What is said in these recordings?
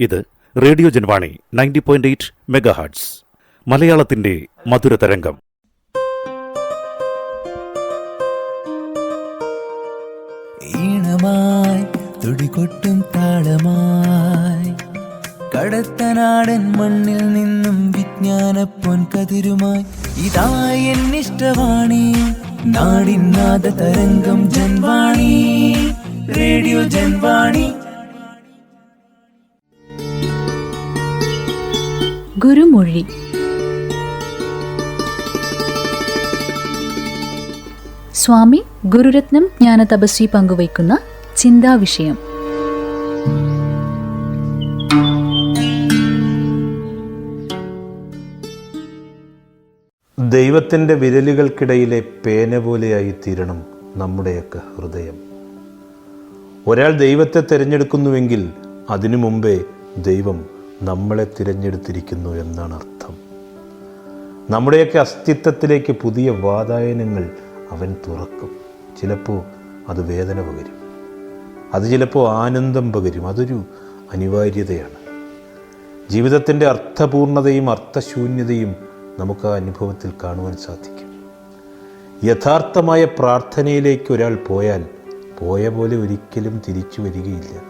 ഇത് radio Janvani ninety point eight megahertz മലയാളത്തിന്റെ മധുര തരംഗം. ഈണമായി തുടികൊട്ടും താളമായി കടത്തനാടൻ മണ്ണിൽ നിന്നും വിജ്ഞാന പൊൻകതിരുമായി ഇതായി എന്നിഷ്ടവാണി നാടിൻ നാദ തരംഗം ജൻവാണി റേഡിയോ ജൻവാണി. ഗുരുമൊഴി. സ്വാമി ഗുരുരത്നം ജ്ഞാന തപസ്വി പങ്കുവയ്ക്കുന്ന ചിന്താവിഷയം. ദൈവത്തിന്റെ വിരലുകൾക്കിടയിലെ പേന പോലെയായി തീരണം നമ്മുടെയൊക്കെ ഹൃദയം. ഒരാൾ ദൈവത്തെ തിരഞ്ഞെടുക്കുന്നുവെങ്കിൽ അതിനു മുമ്പേ ദൈവം നമ്മളെ തിരഞ്ഞെടുത്തിരിക്കുന്നു എന്നാണ് അർത്ഥം. നമ്മുടെയൊക്കെ അസ്തിത്വത്തിലേക്ക് പുതിയ വാതായനങ്ങൾ അവൻ തുറക്കും. ചിലപ്പോൾ അത് വേദന പകരും. അത് ചിലപ്പോൾ ആനന്ദം പകരും. അതൊരു അനിവാര്യതയാണ്. ജീവിതത്തിന്റെ അർത്ഥപൂർണതയും അർത്ഥശൂന്യതയും നമുക്ക് ആ അനുഭവത്തിൽ കാണുവാൻ സാധിക്കും. യഥാർത്ഥമായ പ്രാർത്ഥനയിലേക്ക് ഒരാൾ പോയാൽ പോയ പോലെ ഒരിക്കലും തിരിച്ചു വരികയില്ല.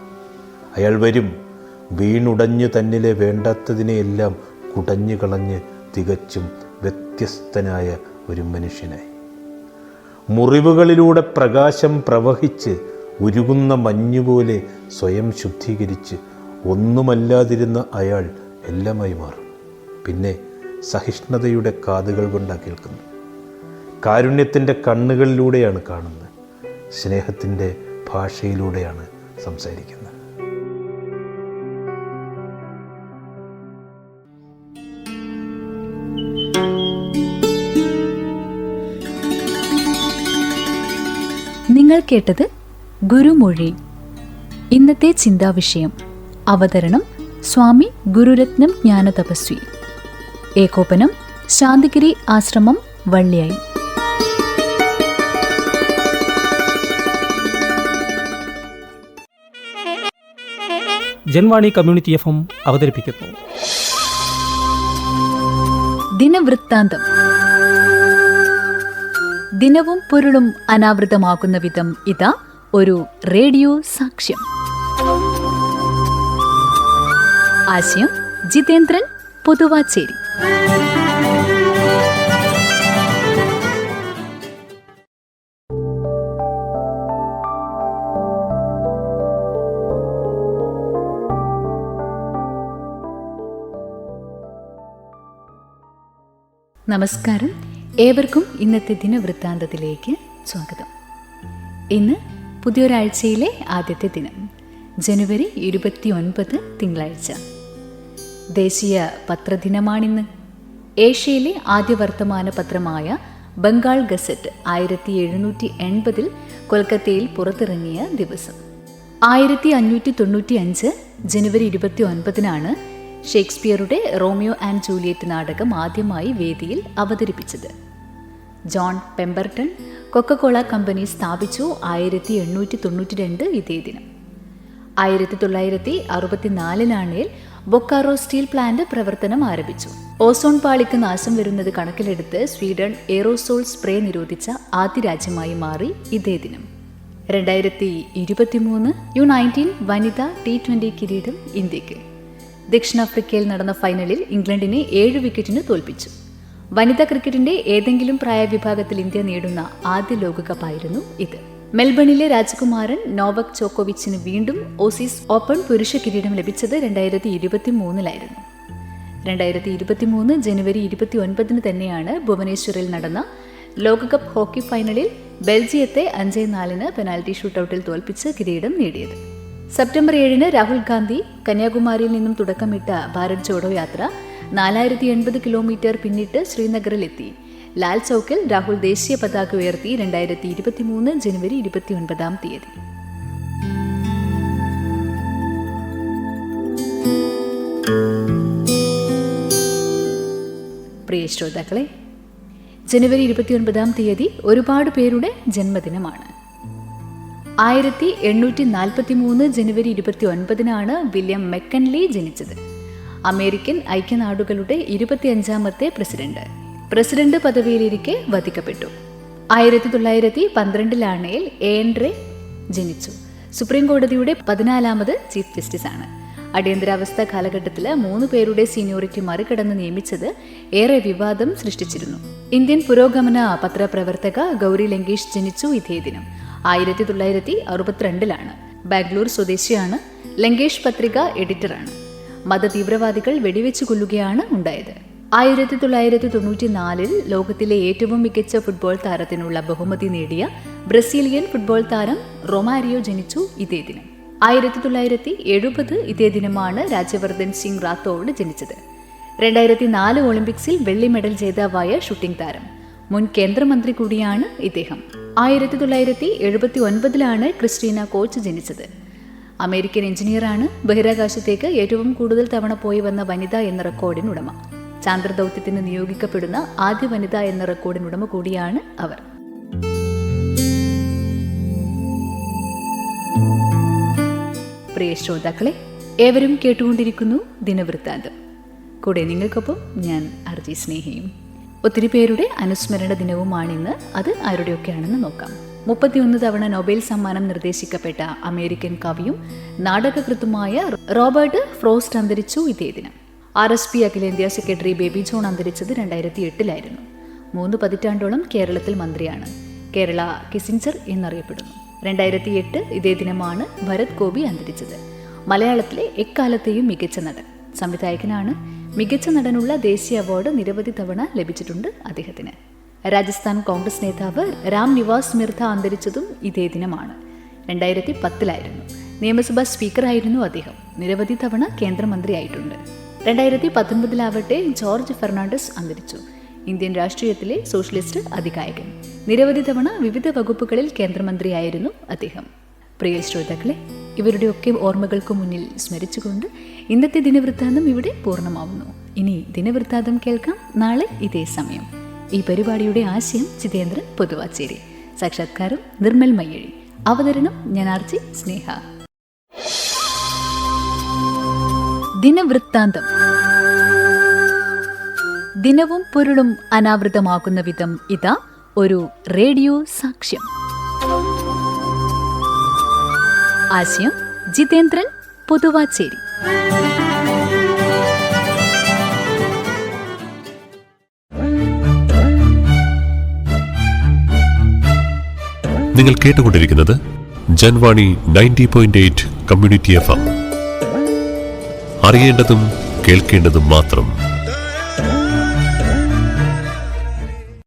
അയാൾ വരും. വീണുടഞ്ഞ് തന്നിലെ വേണ്ടാത്തതിനെയെല്ലാം കുടഞ്ഞു കളഞ്ഞ് തികച്ചും വ്യത്യസ്തനായ ഒരു മനുഷ്യനായി മുറിവുകളിലൂടെ പ്രകാശം പ്രവഹിച്ച് ഉരുകുന്ന മഞ്ഞുപോലെ സ്വയം ശുദ്ധീകരിച്ച് ഒന്നുമല്ലാതിരുന്ന അയാൾ എല്ലാമായി മാറും. പിന്നെ സഹിഷ്ണുതയുടെ കാതുകൾ കൊണ്ടാണ് കേൾക്കുന്നു കാരുണ്യത്തിന്റെ കണ്ണുകളിലൂടെയാണ് കാണുന്നത്. സ്നേഹത്തിന്റെ ഭാഷയിലൂടെയാണ് സംസാരിക്കുന്നത്. നിങ്ങൾ കേട്ടത് ഗുരുമൊഴി. ഇന്നത്തെ ചിന്താവിഷയം അവതരണം സ്വാമി ഗുരുരത്നം ജ്ഞാനതപസ്വി. ഏകോപനം ശാന്തിഗിരി ആശ്രമം വള്ളിയായി. ജൻവാണി കമ്മ്യൂണിറ്റി എഫ് എം അവതരിപ്പിക്കുന്നു. ദിനവൃത്താന്തം. ദിനവും പൊരുളും അനാവൃതമാക്കുന്ന വിധം ഇതാ ഒരു റേഡിയോ സാക്ഷ്യം. ആശയം ജിതേന്ദ്രൻ പൊതുവാച്ചേരി. നമസ്കാരം. ഏവർക്കും ഇന്നത്തെ ദിനവൃത്താന്തത്തിലേക്ക് സ്വാഗതം. ഇന്ന് പുതിയൊരാഴ്ചയിലെ ആദ്യത്തെ ദിനം ജനുവരി ഇരുപത്തി ഒൻപത് തിങ്കളാഴ്ച. ദേശീയ പത്രദിനമാണിന്ന്. ഏഷ്യയിലെ ആദ്യ വർത്തമാന പത്രമായ ബംഗാൾ ഗസറ്റ് ആയിരത്തി എഴുന്നൂറ്റി എൺപതിൽ കൊൽക്കത്തയിൽ പുറത്തിറങ്ങിയ ദിവസം. ആയിരത്തി അഞ്ഞൂറ്റി തൊണ്ണൂറ്റി അഞ്ച് ജനുവരി ഇരുപത്തി ഒൻപതിനാണ് ഷേക്സ്പിയറുടെ റോമിയോ ആൻഡ് ജൂലിയറ്റ് നാടകം ആദ്യമായി വേദിയിൽ അവതരിപ്പിച്ചത്. ജോൺ പെമ്പർട്ടൺ കൊക്കക്കോള കമ്പനി സ്ഥാപിച്ചു ആയിരത്തി എണ്ണൂറ്റി തൊണ്ണൂറ്റി രണ്ട് ഇതേ ദിനം. ആയിരത്തി തൊള്ളായിരത്തി അറുപത്തിനാലിനാണേൽ ബൊക്കാറോ സ്റ്റീൽ പ്ലാന്റ് പ്രവർത്തനം ആരംഭിച്ചു. ഓസോൺ പാളിക്ക് നാശം വരുന്നത് കണക്കിലെടുത്ത് സ്വീഡൻ എയറോസോൾ സ്പ്രേ നിരോധിച്ച ആദ്യ രാജ്യമായി മാറി ഇതേ ദിനം. രണ്ടായിരത്തി ഇരുപത്തിമൂന്ന് യു നയന്റീൻ വനിതാ ടി ട്വന്റി കിരീടം ഇന്ത്യയ്ക്ക്. ദക്ഷിണാഫ്രിക്കയിൽ നടന്ന ഫൈനലിൽ ഇംഗ്ലണ്ടിനെ ഏഴ് വിക്കറ്റിന് തോൽപ്പിച്ചു. വനിതാ ക്രിക്കറ്റിന്റെ ഏതെങ്കിലും പ്രായവിഭാഗത്തിൽ ഇന്ത്യ നേടുന്ന ആദ്യ ലോകകപ്പായിരുന്നു ഇത്. മെൽബണിലെ രാജകുമാരൻ നോവക് ചോക്കോവിച്ചിന് വീണ്ടും ഓസീസ് ഓപ്പൺ പുരുഷ കിരീടം ലഭിച്ചത് രണ്ടായിരത്തി ഇരുപത്തി മൂന്നിലായിരുന്നു രണ്ടായിരത്തി ഇരുപത്തി മൂന്ന് ജനുവരി ഇരുപത്തി ഒൻപതിന് തന്നെയാണ് ഭുവനേശ്വറിൽ നടന്ന ലോകകപ്പ് ഹോക്കി ഫൈനലിൽ ബെൽജിയത്തെ അഞ്ച് നാലിന് പെനാൽറ്റി ഷൂട്ടൌട്ടിൽ തോൽപ്പിച്ച് കിരീടം നേടിയത്. സെപ്റ്റംബർ ഏഴിന് രാഹുൽ ഗാന്ധി കന്യാകുമാരിയിൽ നിന്നും തുടക്കമിട്ട ഭാരത് ജോഡോ യാത്ര നാലായിരത്തി എൺപത് കിലോമീറ്റർ പിന്നിട്ട് ശ്രീനഗറിലെത്തി. ലാൽ ചൌക്കിൽ രാഹുൽ ദേശീയ പതാക ഉയർത്തി രണ്ടായിരത്തി ഇരുപത്തി മൂന്ന് ജനുവരി ഇരുപത്തി ഒൻപതാം തീയതി. പ്രിയ ശ്രോതാക്കളെ ജനുവരി ഇരുപത്തിയൊൻപതാം തീയതി ഒരുപാട് പേരുടെ ജന്മദിനമാണ്. ആയിരത്തി എണ്ണൂറ്റി നാൽപ്പത്തി മൂന്ന് ജനുവരി ഇരുപത്തി ഒൻപതിനാണ് വില്യം മെക്കൻലി ജനിച്ചത്. അമേരിക്കൻ ഐക്യനാടുകളുടെ ഇരുപത്തിയഞ്ചാമത്തെ പ്രസിഡന്റ്. പ്രസിഡന്റ് പദവിയിലിരിക്കെ വധിക്കപ്പെട്ടു. ആയിരത്തി തൊള്ളായിരത്തി പന്ത്രണ്ടിലാണേൽ ഏൻഡ്രെ ജനിച്ചു. സുപ്രീം കോടതിയുടെ പതിനാലാമത് ചീഫ് ആണ് അടിയന്തരാവസ്ഥ കാലഘട്ടത്തിൽ മൂന്ന് പേരുടെ സീനിയോറിറ്റി മറികടന്ന് നിയമിച്ചത് ഏറെ വിവാദം സൃഷ്ടിച്ചിരുന്നു. ഇന്ത്യൻ പുരോഗമന പത്രപ്രവർത്തക ഗൗരി ലങ്കേഷ് ജനിച്ചു ഇതേ ദിനം ആയിരത്തി തൊള്ളായിരത്തി അറുപത്തിരണ്ടിലാണ്. ബാംഗ്ലൂർ സ്വദേശിയാണ്. ലങ്കേഷ് പത്രിക എഡിറ്ററാണ്. മതതീവ്രവാദികൾ വെടിവെച്ചു കൊല്ലുകയാണ് ഉണ്ടായത്. ആയിരത്തി തൊള്ളായിരത്തി തൊണ്ണൂറ്റി നാലിൽ ലോകത്തിലെ ഏറ്റവും മികച്ച ഫുട്ബോൾ താരത്തിനുള്ള ബഹുമതി നേടിയ ബ്രസീലിയൻ ഫുട്ബോൾ താരം റൊമാരിയോ ജനിച്ചു ഇതേ ദിനം. ആയിരത്തി തൊള്ളായിരത്തി എഴുപത് ഇതേ ദിനമാണ് രാജ്യവർദ്ധൻ സിംഗ് റാത്തോഡ് ജനിച്ചത്. രണ്ടായിരത്തി നാല് ഒളിമ്പിക്സിൽ വെള്ളി മെഡൽ ജേതാവായ ഷൂട്ടിംഗ് താരം. മുൻ കേന്ദ്രമന്ത്രി കൂടിയാണ് ഇദ്ദേഹം. ആയിരത്തി തൊള്ളായിരത്തി എഴുപത്തി ഒൻപതിലാണ് ക്രിസ്റ്റീന കോച്ച് ജനിച്ചത്. അമേരിക്കൻ എഞ്ചിനീയറാണ്. ബഹിരാകാശത്തേക്ക് ഏറ്റവും കൂടുതൽ തവണ പോയി വന്ന വനിത എന്ന റെക്കോർഡിന് ഉടമ ചാന്ദ്രദൗത്യത്തിന് നിയോഗിക്കപ്പെടുന്ന ആദ്യ വനിത എന്ന റെക്കോർഡിനുടമ കൂടിയാണ് അവർ. പ്രിയ ശ്രോതാക്കളെ ഏവരും കേട്ടുകൊണ്ടിരിക്കുന്നു ദിനവൃത്താന്തം. കൂടെ നിങ്ങൾക്കൊപ്പം ഞാൻ അർജി സ്നേഹിയും. ഒത്തിരി പേരുടെ അനുസ്മരണ ദിനവുമാണിന്ന് അത് ആരുടെയൊക്കെയാണെന്ന് നോക്കാം. മുപ്പത്തിയൊന്ന് തവണ നൊബേൽ സമ്മാനം നിർദ്ദേശിക്കപ്പെട്ട അമേരിക്കൻ കവിയും നാടകകൃത്തുമായ റോബർട്ട് ഫ്രോസ്റ്റ് അന്തരിച്ചു ഇതേ ദിനം. ആർ എസ് പി അഖിലേന്ത്യാ സെക്രട്ടറി ബേബി ജോൺ അന്തരിച്ചത് രണ്ടായിരത്തി എട്ടിലായിരുന്നു മൂന്ന് പതിറ്റാണ്ടോളം കേരളത്തിൽ മന്ത്രിയാണ്. കേരള കിസിഞ്ചർ എന്നറിയപ്പെടുന്നു. രണ്ടായിരത്തി എട്ട് ഇതേ ദിനമാണ് ഭരത് ഗോപി അന്തരിച്ചത്. മലയാളത്തിലെ എക്കാലത്തെയും മികച്ച നടൻ. സംവിധായകനാണ്. മികച്ച നടനുള്ള ദേശീയ അവാർഡ് നിരവധി തവണ ലഭിച്ചിട്ടുണ്ട് അദ്ദേഹത്തിന്. രാജസ്ഥാൻ കോൺഗ്രസ് നേതാവ് രാം നിവാസ് മിർധ അന്തരിച്ചതും ഇതേ ദിനമാണ്. രണ്ടായിരത്തി പത്തിലായിരുന്നു നിയമസഭാ സ്പീക്കറായിരുന്നു അദ്ദേഹം. നിരവധി തവണ കേന്ദ്രമന്ത്രിയായിട്ടുണ്ട്. രണ്ടായിരത്തി പത്തൊൻപതിലാവട്ടെ ജോർജ് ഫെർണാണ്ടസ് അന്തരിച്ചു. ഇന്ത്യൻ രാഷ്ട്രീയത്തിലെ സോഷ്യലിസ്റ്റ് അധികായകൻ. നിരവധി തവണ വിവിധ വകുപ്പുകളിൽ കേന്ദ്രമന്ത്രിയായിരുന്നു അദ്ദേഹം. പ്രിയ ശ്രോതാക്കളെ ഇവരുടെയൊക്കെ ഓർമ്മകൾക്ക് മുന്നിൽ സ്മരിച്ചുകൊണ്ട് ഇന്നത്തെ ദിനവൃത്താന്തം ഇവിടെ പൂർണമാവുന്നു. ഇനി ദിനവൃത്താന്തം കേൾക്കാം. നാളെ ഇതേ സമയം. ഈ പരിപാടിയുടെ ആശയം ചിതേന്ദ്രൻ പുതുവാച്ചേരി. സാക്ഷാത്കാരം നിർമ്മൽ മയ്യഴി. അവതരണം ഞാനാർച്ചി സ്നേഹ. ദിനവൃത്താന്തം. ദിനവും പൊരുളും അനാവൃതമാകുന്ന വിധം ഇതാ ഒരു റേഡിയോ സാക്ഷ്യം. ആശയം ജിതേന്ദ്രൻ പൊതുവാച്ചേരി. നിങ്ങൾ കേട്ടുകൊണ്ടിരിക്കുന്നത് Janvani ninety point eight community F അറിയേണ്ടതും കേൾക്കേണ്ടതും മാത്രം.